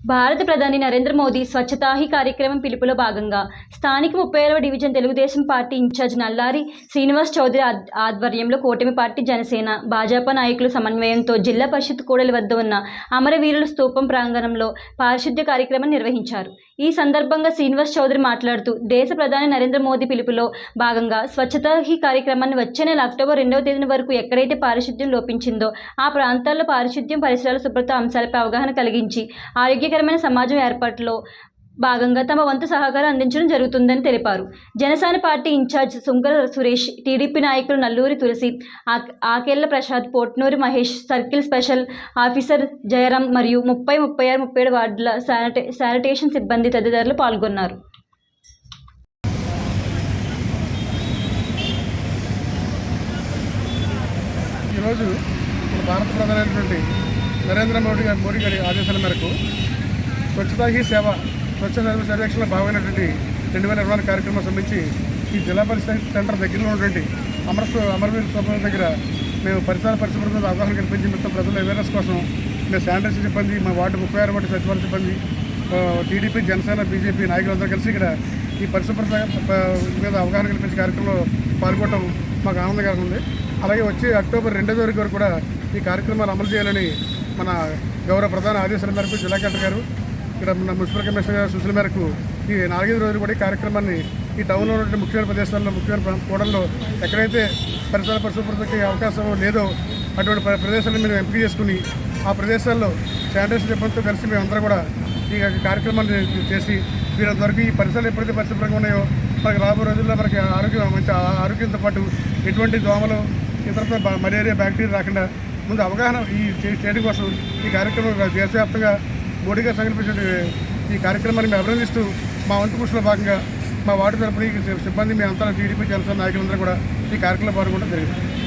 భారత ప్రధాని నరేంద్ర మోదీ స్వచ్ఛతా హీ కార్యక్రమం పిలుపులో భాగంగా స్థానిక ముప్పై ఏడవ division Telugudesam party in charge Nallari Srinivas Chowdary ఆధ్వర్యంలో కూటమి పార్టీ జనసేన భాజపా నాయకుల సమన్వయంతో జిల్లా పరిషత్ కూడలి వద్ద ఉన్న అమరవీరుల స్తూపం ప్రాంగణంలో పారిశుద్ధ్య కార్యక్రమం నిర్వహించారు. ఈ సందర్భంగా శ్రీనివాస్ చౌదరి మాట్లాడుతూ దేశ ప్రధాని నరేంద్ర మోదీ పిలుపులో భాగంగా స్వచ్ఛతా హీ కార్యక్రమాన్ని వచ్చే నెల అక్టోబర్ రెండవ తేదీన వరకు ఎక్కడైతే పారిశుద్ధ్యం లోపించిందో ఆ ప్రాంతాల్లో పారిశుద్ధ్యం పరిసరాల శుభ్రత అంశాలపై అవగాహన కలిగించి ఆరోగ్యకరమైన సమాజం ఏర్పాటులో భాగంగా తమ వంతు సహకారం అందించడం జరుగుతుందని తెలిపారు. Janasena party in charge Sunkara Suresh TDP నాయకులు Nalluri Tulasi Akella Prasad Potnuri Mahesh circle special officer Jayaram మరియు ముప్పై ముప్పై ఆరు ముప్పై ఏడు వార్డుల శానిటే శానిటేషన్ సిబ్బంది తదితరులు పాల్గొన్నారు. ఈరోజు మన భారత ప్రధానమైనటువంటి నరేంద్ర మోడీ గారి మోడీ గారి ఆదేశాల మేరకు స్వచ్ఛతా హీ సేవ స్వచ్ఛ సర్వ సర్వేక్షణ భాగమైనటువంటి రెండు వేల ఇరవై కార్యక్రమం సంబంధించి ఈ జిల్లా పరిషత్ సెంటర్ దగ్గరలో ఉన్నటువంటి అమర అమరవీర్ స్థూపం దగ్గర మేము పరిసర పరిశుభ్రత మీద అవగాహన కల్పించి మొత్తం ప్రజల అవేర్నెస్ కోసం మేము శానిటైజర్ సిబ్బంది మా వార్డు ముప్పై ఆరు వాటి సచివాలయ సిబ్బంది టీడీపీ జనసేన బీజేపీ నాయకులందరూ కలిసి ఇక్కడ ఈ పరిశుభ్రత మీద అవగాహన కల్పించే కార్యక్రమంలో పాల్గొనడం మాకు ఆనందకరంగా ఉంది. అలాగే వచ్చే అక్టోబర్ రెండో తారీఖు వరకు కూడా ఈ కార్యక్రమాలు అమలు చేయాలని మన గౌరవ ప్రధాన ఆదేశాల మేరకు జిల్లా కలెక్టర్ గారు ఇక్కడ మన మున్సిపల్ కమిషనర్ గారి సూచనల మేరకు ఈ నాలుగైదు రోజులు కూడా ఈ కార్యక్రమాన్ని ఈ టౌన్లో ఉన్నటువంటి ముఖ్యమైన ప్రదేశాల్లో ముఖ్యమైన ప్రా- కూడల్లో ఎక్కడైతే పరిసర పరిశుభ్రతకి అవకాశం లేదో అటువంటి ప్ర- ప్రదేశాలను మేము ఎంపిక చేసుకుని ఆ ప్రదేశాల్లో శానిటైజర్ సిబ్బందితో కలిసి మేమందరం కూడా ఈ కార్యక్రమాన్ని చేసి వీరంతవరకు ఈ పరిసరాలు ఎప్పుడైతే పరిశుభ్రంగా ఉన్నాయో మనకి రాబోయే రోజుల్లో మనకి ఆరోగ్యం మంచి ఆ- ఆరోగ్యంతో పాటు ఎటువంటి దోమలు ఇతర మలేరియా బ్యాక్టీరియా రాకుండా ముందు అవగాహన ఈ చేయడం కోసం ఈ కార్యక్రమం దేశవ్యాప్తంగా మోడీ గారు సంకల్పించిన ఈ కార్యక్రమాన్ని మేము అభినందిస్తూ మా వంతు కృషిలో భాగంగా మా వార్డు తరపున సిబ్బంది మేమంతా టీడీపీ జనసేన నాయకులందరూ కూడా ఈ కార్యక్రమంలో పాల్గొనడం జరిగింది.